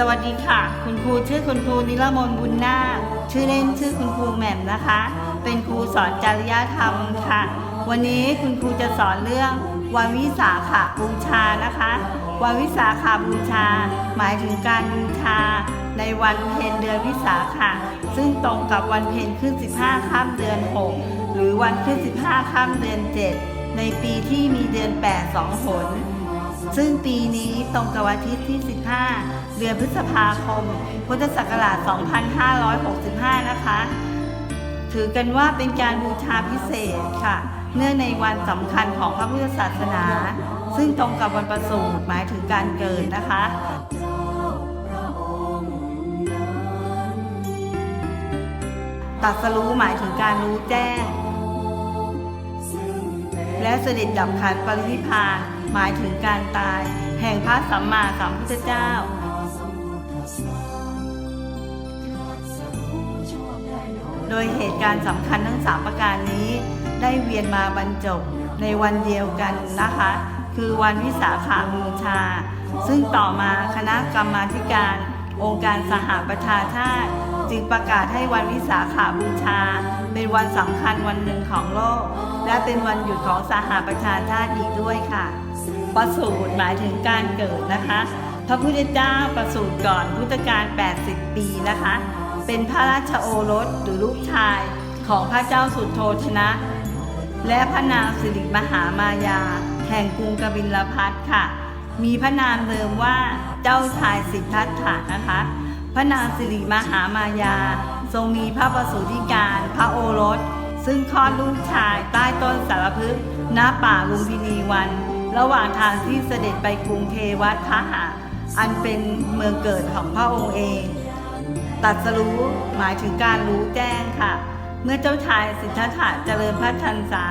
สวัสดีค่ะ คุณครูชื่อคุณครูนิรมน์บุญนาคชื่อเล่นชื่อคุณครูแหม่มนะคะ เป็นครูสอนจริยธรรมค่ะ วันนี้คุณครูจะสอนเรื่องวันวิสาขบูชานะคะ วันวิสาขบูชา หมายถึงการบูชา ในวันเพ็ญเดือนวิสาขะซึ่งตรงกับวันเพ็ญขึ้น 15 ข้ามเดือน 6 หรือวันขึ้น 15 ข้ามเดือน 7 ในปีที่มีเดือน 8 2หน ซึ่งปีนี้ตรงกับวันอาทิตย์ที่ 15 เดือนพฤษภาคม พุทธศักราช 2565 นะคะ ถือกันว่าเป็นการบูชาพิเศษค่ะ เนื่องในวันสำคัญของพระพุทธศาสนา ซึ่งตรงกับวันประสูติหมายถึงการเกิดนะคะตัดสรู้หมายถึงการรู้แจ้ง และเสด็จดับขันปรินิพพาน หมายถึงการตาย แห่งพระสัมมาสัมพุทธเจ้า โดยเหตุการณ์สำคัญทั้งสามประการนี้ ได้เวียนมาบรรจบในวันเดียวกันนะคะ คือวันวิสาขาบูชา ซึ่งต่อมาคณะกรรมาการ องค์การสหประชาชาติ จึงประกาศให้วันวิสาขาบูชา เป็นวันสำคัญวันหนึ่งของโลก และเป็นวันหยุดของสหประชาชาติอีกด้วยค่ะประสูติหมายถึงการเกิดนะคะ พระพุทธเจ้าประสูติก่อนพุทธกาล80 ปีนะคะ เป็นพระราชโอรสหรือลูกชายของพระเจ้าสุโธทนะ และพระนางสิริมหามายา แห่งกรุงกบิลพัทค่ะ มีพระนามเดิมว่าเจ้าชายสิทธัตถะนะคะ พระนางสิริมหามายา ทรงมีพระประสูติการพระโอรส ซึ่งคลอดลูกชายใต้ต้นสารพฤกณป่าลุมพินีวัน ระหว่างทางที่เสด็จไปกรุงเทวัตทหะอันเป็นเมืองเกิดของพระองค์เอง ตัดสรู้หมายถึงการรู้แจ้งค่ะ เมื่อเจ้าชายสิทธัตถะเจริญพระชันษา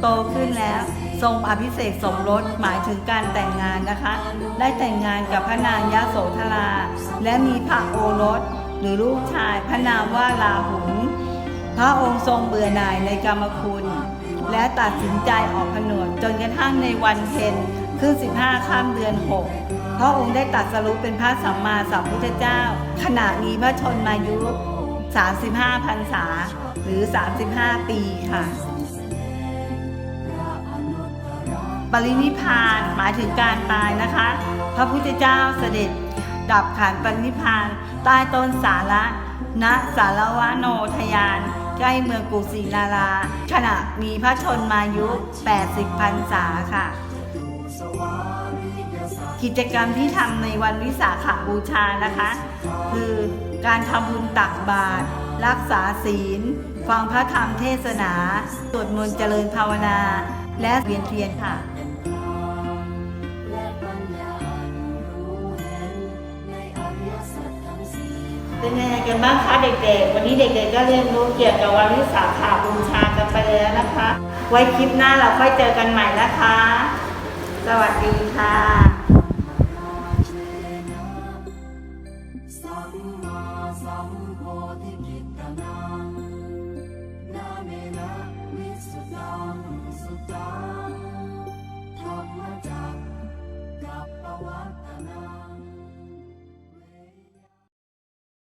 โตขึ้นแล้ว ทรงอภิเษกสมรสหมายถึงการแต่งงานนะคะ ได้แต่งงานกับพระนางยโสธรา และมีพระโอรสหรือลูกชายพระนามว่าลาหุนพระองค์ทรงเบื่อหน่ายในกรรมคุณ และตัดสินใจออกผนวดจนกระทั่งในวันเพ็ญขึ้น15ข้ามเดือน6พระองค์ได้ตัดสรุปเป็นพระสัมมาสัมพุทธเจ้า ขณะมีพระชนมายุ 35พรรษา หรือ 35 ปีค่ะปรินิพานหมายถึงการตายนะคะ พระพุทธเจ้าเสด็จ ดับขันปริพานใต้ต้นสาระณสารวะโนทยาน ใกล้เมืองกุสินารา ขณะมีพระชนมายุ 80พรรษาค่ะ กิจกรรมที่ทำในวันวิสาขบูชานะคะ คือการทำบุญตักบาตรรักษาศีล ฟังพระธรรมเทศนา สวดมนต์เจริญภาวนา และเวียนเทียนค่ะ เป็นยังไงกันบ้างคะเด็กๆ วันนี้เด็กๆก็เรียนรู้เกี่ยวกับวันวิสาขาบูชากันไปแล้วนะคะ ไว้คลิปหน้าเราค่อยเจอกันใหม่นะคะ สวัสดีค่ะ